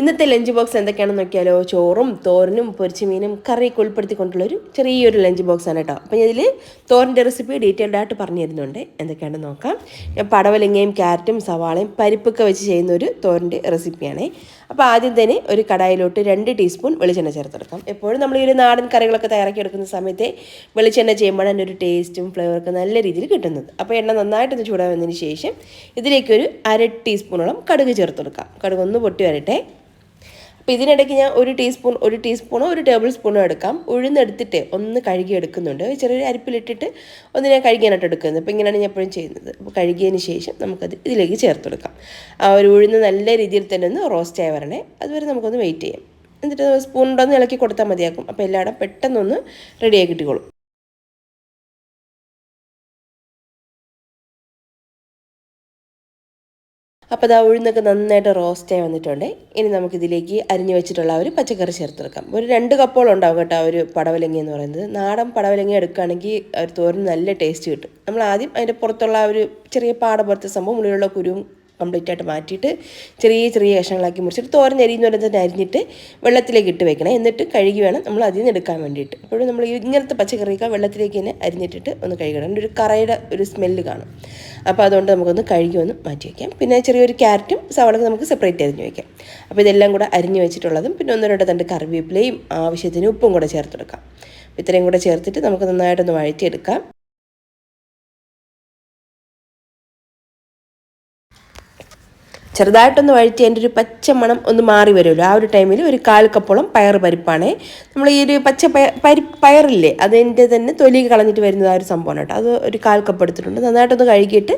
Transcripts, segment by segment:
ഇന്നത്തെ lunch box എന്തൊക്കെയാണെന്ന് നോക്കിയാലോ? ചോറും തോരനും പൊരിച്ച മീനും കറിയൊക്കെ ഉൾപ്പെടുത്തിക്കൊണ്ടുള്ള ഒരു ചെറിയൊരു ലഞ്ച് ബോക്സ് ആണ് കേട്ടോ. അപ്പം ഇതിൽ തോരന്റെ റെസിപ്പി ഡീറ്റെയിൽഡ് ആയിട്ട് പറഞ്ഞു തരുന്നുണ്ട്. എന്തൊക്കെയാണെന്ന് നോക്കാം. പടവലങ്ങയും ക്യാരറ്റും സവാളയും പരിപ്പൊക്കെ വെച്ച് ചെയ്യുന്ന ഒരു തോരന്റെ റെസിപ്പിയാണ് അപ്പോൾ ആദ്യം തന്നെ ഒരു കടായിലോട്ട് രണ്ട് ടീസ്പൂൺ വെളിച്ചെണ്ണ ചേർത്തെടുക്കാം. എപ്പോഴും നമ്മൾ ഈ ഒരു നാടൻ കറികളൊക്കെ തയ്യാറാക്കി എടുക്കുന്ന സമയത്ത് വെളിച്ചെണ്ണ ചെയ്യുമ്പോഴാണ് ഒരു ടേസ്റ്റും ഫ്ലേവറൊക്കെ നല്ല രീതിയിൽ കിട്ടുന്നത്. അപ്പോൾ എണ്ണ നന്നായിട്ടൊന്ന് ചൂടാവുന്നതിന് ശേഷം ഇതിലേക്കൊരു അര ടീസ്പൂണോളം കടുക് ചേർത്തെടുക്കാം. കടുക് ഒന്ന് പൊട്ടി വരട്ടെ. അപ്പോൾ ഇതിനിടയ്ക്ക് ഞാൻ ഒരു ടീസ്പൂൺ ഒരു ടീസ്പൂണോ ഒരു ടേബിൾ സ്പൂണോ എടുക്കാം. ഉഴുന്നെടുത്തിട്ട് ഒന്ന് കഴുകി എടുക്കുന്നുണ്ട്. ചെറിയൊരു അരിപ്പിലിട്ടിട്ട് ഒന്ന് ഞാൻ കഴുകാനായിട്ട് എടുക്കുന്നത്. അപ്പോൾ ഇങ്ങനെയാണ് ഞാൻ എപ്പോഴും ചെയ്യുന്നത്. അപ്പോൾ കഴുകിയതിന് ശേഷം നമുക്കത് ഇതിലേക്ക് ചേർത്തെടുക്കാം ആ ഒരു ഉഴുന്ന് നല്ല രീതിയിൽ തന്നെ ഒന്ന് റോസ്റ്റ് ആയി വരണേ. അതുവരെ നമുക്കൊന്ന് വെയിറ്റ് ചെയ്യാം. എന്നിട്ട് സ്പൂൺ കൊണ്ടൊന്ന് ഇളക്കി കൊടുത്താൽ മതിയാക്കും അപ്പോൾ എല്ലായിടം പെട്ടെന്നൊന്ന് റെഡിയായി കിട്ടിക്കോളും. അപ്പോൾ അത് ഉഴുന്നൊക്കെ നന്നായിട്ട് റോസ്റ്റായി വന്നിട്ടുണ്ട്. ഇനി നമുക്കിതിലേക്ക് അരിഞ്ഞു വെച്ചിട്ടുള്ള ഒരു പച്ചക്കറി ചേർത്തെടുക്കാം. ഒരു രണ്ട് കപ്പോളം ഉണ്ടാവും കേട്ടോ ആ ഒരു പടവലങ്ങി എന്ന് പറയുന്നത്. നാടൻ പടവലങ്ങി എടുക്കുകയാണെങ്കിൽ ഒരു തോരന് നല്ല ടേസ്റ്റ് കിട്ടും. നമ്മൾ ആദ്യം അതിന്റെ പുറത്തുള്ള ഒരു ചെറിയ പാട പോലത്തെ സംഭവം ഉള്ളിലുള്ള കുരുവും കംപ്ലീറ്റ് ആയിട്ട് മാറ്റിയിട്ട് ചെറിയ ചെറിയ കഷ്ണങ്ങളാക്കി മുറിച്ചിട്ട് തോരൻ അരിയെന്ന് തന്നെ അരിഞ്ഞിട്ട് വെള്ളത്തിലേക്ക് ഇട്ട് വെക്കണം. എന്നിട്ട് കഴുകി വേണം നമ്മൾ അതിൽ നിന്ന് എടുക്കാൻ വേണ്ടിയിട്ട്. അപ്പോഴും നമ്മൾ ഇങ്ങനത്തെ പച്ചക്കറിയൊക്കെ വെള്ളത്തിലേക്ക് തന്നെ അരിഞ്ഞിട്ടിട്ട് ഒന്ന് കഴുകണം. ഒരു കറയുടെ ഒരു സ്മെല്ല് കാണും. അപ്പോൾ അതുകൊണ്ട് നമുക്കൊന്ന് കഴുകി ഒന്ന് മാറ്റി വയ്ക്കാം പിന്നെ ചെറിയൊരു ക്യാരറ്റും സവാളൊക്കെ നമുക്ക് സെപ്പറേറ്റ് അരിഞ്ഞ് വയ്ക്കാം അപ്പോൾ ഇതെല്ലാം കൂടെ അരിഞ്ഞ് വെച്ചിട്ടുള്ളതും പിന്നെ ഒന്ന് രണ്ട് തണ്ട് കറിവേപ്പിലയും ആവശ്യത്തിന് ഉപ്പും കൂടെ ചേർത്തെടുക്കാം ഇത്രയും കൂടെ ചേർത്തിട്ട് നമുക്ക് നന്നായിട്ടൊന്ന് വഴറ്റിയെടുക്കാം. ചെറുതായിട്ടൊന്ന് വഴറ്റി അതിന്റെ ഒരു പച്ച മണം ഒന്ന് മാറി വരുമല്ലോ. ആ ഒരു ടൈമിൽ ഒരു കാൽ കപ്പോളം പയർ പരിപ്പാണ്. നമ്മൾ ഈ ഒരു പച്ച പരി പയറില്ലേ അതിന്റെ തന്നെ തൊലി കളഞ്ഞിട്ട് വരുന്നത് ആ ഒരു സംഭവമാണ് കേട്ടോ. അത് ഒരു കാൽ കപ്പ് എടുത്തിട്ടുണ്ട്. നന്നായിട്ടൊന്ന് കഴുകിയിട്ട്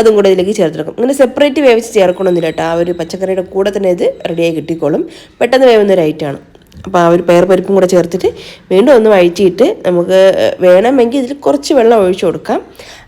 അതും കൂടെ ഇതിലേക്ക് ചേർത്തെടുക്കും ഇങ്ങനെ സെപ്പറേറ്റ് വേവിച്ച് ചേർക്കണമെന്നില്ല കേട്ടോ. ആ ഒരു പച്ചക്കറിയുടെ കൂടെ തന്നെ ഇത് റെഡിയായി കിട്ടിക്കോളും. പെട്ടെന്ന് വേവുന്ന ഒരു ഐറ്റമാണ് അപ്പോൾ ആ ഒരു പയർ പരിപ്പും കൂടെ ചേർത്തിട്ട് വീണ്ടും ഒന്ന് വഴറ്റിയിട്ട് നമുക്ക് വേണമെങ്കിൽ ഇതിൽ കുറച്ച് വെള്ളം ഒഴിച്ചു കൊടുക്കാം.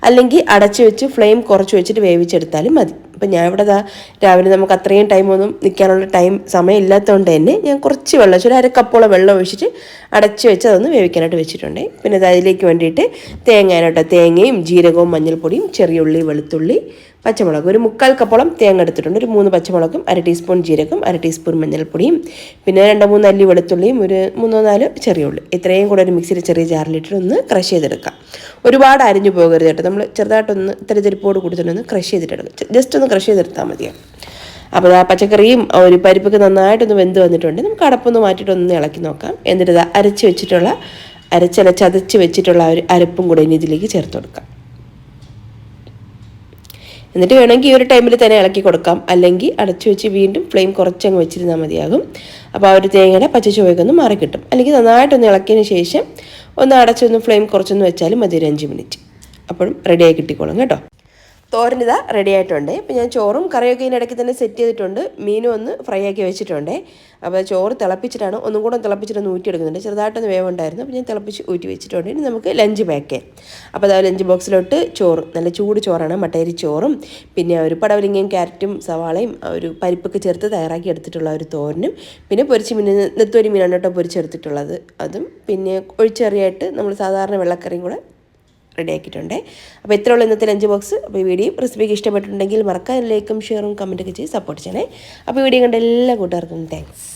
അല്ലെങ്കിൽ അടച്ചു വെച്ച് ഫ്ലെയിം കുറച്ച് വെച്ചിട്ട് വേവിച്ചെടുത്താലും മതി. അപ്പം ഞാൻ ഇവിടെ ദാ രാവിലെ നമുക്ക് അത്രയും ടൈമൊന്നും നിൽക്കാനുള്ള ടൈം സമയം ഇല്ലാത്തതുകൊണ്ട് തന്നെ ഞാൻ കുറച്ച് വെള്ളം ഒരു അര കപ്പോളം വെള്ളം ഒഴിച്ചിട്ട് അടച്ച് വെച്ച് അതൊന്ന് വേവിക്കാനായിട്ട് വെച്ചിട്ടുണ്ട്. പിന്നെ അത് അതിലേക്ക് വേണ്ടിയിട്ട് തേങ്ങാനായിട്ട് തേങ്ങയും ജീരകവും മഞ്ഞൾപ്പൊടിയും ചെറിയ ഉള്ളി വെളുത്തുള്ളി പച്ചമുളക്. ഒരു മുക്കാൽ കപ്പോളം തേങ്ങ എടുത്തിട്ടുണ്ട്. ഒരു മൂന്ന് പച്ചമുളകും അര ടീസ്പൂൺ ജീരകം അര ടീസ്പൂൺ മഞ്ഞൾപ്പൊടിയും പിന്നെ രണ്ട് മൂന്ന് അല്ലി വെളുത്തുള്ളിയും ഒരു മൂന്നോ നാല് ചെറിയ ഉള്ളി. ഇത്രയും കൂടെ ഒരു മിക്സിയിൽ ചെറിയ ജാറിലിട്ടിട്ട് ഒന്ന് ക്രഷ് ചെയ്തെടുക്കാം. ഒരുപാട് അരിഞ്ഞു പോകരുത് കേട്ടോ. നമ്മൾ ചെറുതായിട്ടൊന്ന് ഇത്തിരി ചെരുപ്പോട് കൂടി ഒന്ന് ക്രഷ് ചെയ്തിട്ടെടുക്കാം. ജസ്റ്റ് ഒന്ന് ക്രഷ് ചെയ്തെടുത്താൽ മതിയാണ് അപ്പോൾ ആ പച്ചക്കറിയും ഒരു പരിപ്പൊക്കെ നന്നായിട്ടൊന്ന് വെന്ത് വന്നിട്ടുണ്ട്. നമുക്ക് അടപ്പൊന്ന് മാറ്റിയിട്ടൊന്ന് ഇളക്കി നോക്കാം. എന്നിട്ട് അരച്ച് വെച്ചിട്ടുള്ള അരച്ചല ചതച്ച് വെച്ചിട്ടുള്ള ഒരു അരപ്പും കൂടെ ഇനി ഇതിലേക്ക് ചേർത്ത് കൊടുക്കാം. എന്നിട്ട് വേണമെങ്കിൽ ഈ ഒരു ടൈമിൽ തന്നെ ഇളക്കി കൊടുക്കാം. അല്ലെങ്കിൽ അടച്ചു വെച്ച് വീണ്ടും ഫ്ലെയിം കുറച്ചങ്ങ് വെച്ചിരുന്നാൽ മതിയാകും. അപ്പോൾ ആ ഒരു തേങ്ങയുടെ പച്ച ചുവയൊക്കെ മാറി കിട്ടും. അല്ലെങ്കിൽ നന്നായിട്ടൊന്ന് ഇളക്കിയതിന് ശേഷം ഒന്ന് അടച്ചൊന്ന് ഫ്ലെയിം കുറച്ചൊന്ന് വെച്ചാലും മതി ഒരു അഞ്ച് മിനിറ്റ് അപ്പോഴും റെഡിയായി കിട്ടിക്കോളും കേട്ടോ. തോരൻ ഇതാ റെഡി ആയിട്ടുണ്ട്. ഇപ്പം ഞാൻ ചോറും കറിയൊക്കെ ഇതിനിടയ്ക്ക് തന്നെ സെറ്റ് ചെയ്തിട്ടുണ്ട്. മീനും ഒന്ന് ഫ്രൈ ആക്കി വെച്ചിട്ടുണ്ട്. അപ്പോൾ ചോറ് തിളപ്പിച്ചിട്ടാണ്. ഒന്നും കൂടെ തിളപ്പിച്ചിട്ടൊന്ന് ഊറ്റിയെടുക്കുന്നുണ്ട്. ചെറുതായിട്ടൊന്ന് വേവുണ്ടായിരുന്നു. അപ്പോൾ ഞാൻ തിളപ്പിച്ച് ഊറ്റി വെച്ചിട്ടുണ്ട്. ഇനി നമുക്ക് ലഞ്ച് പാക്ക് അപ്പോൾ അതായത് ലഞ്ച് ബോക്സിലോട്ട് ചോറ്. നല്ല ചൂട് ചോറാണ്. മട്ടയരി ചോറും പിന്നെ ഒരു പടവലിങ്ങയും ക്യാരറ്റും സവാളയും ഒരു പരിപ്പൊക്കെ ചേർത്ത് തയ്യാറാക്കി എടുത്തിട്ടുള്ള ഒരു തോരനും പിന്നെ പൊരിച്ച് മീൻ നെത്തോരി മീനാണ് കേട്ടോ പൊരിച്ചെടുത്തിട്ടുള്ളത്. അതും പിന്നെ ഒഴിച്ചെറിയായിട്ട് നമ്മൾ സാധാരണ വെള്ളക്കറിയും കൂടെ റെഡിയാക്കിയിട്ടുണ്ട് അപ്പോൾ ഇത്രയുള്ള ഇന്നത്തെ അഞ്ച് ബോക്സ് അപ്പോൾ ഈ വീഡിയോ റെസിപ്പിക്ക് ഇഷ്ടപ്പെട്ടിട്ടുണ്ടെങ്കിൽ മറക്കാൻ ലൈക്കും ഷെയറും കമന്റൊക്കെ ചെയ്ത് സപ്പോർട്ട് ചെയ്യണേ. അപ്പോൾ ഈ വീഡിയോ കണ്ട എല്ലാ കൂട്ടുകാർക്കും താങ്ക്സ്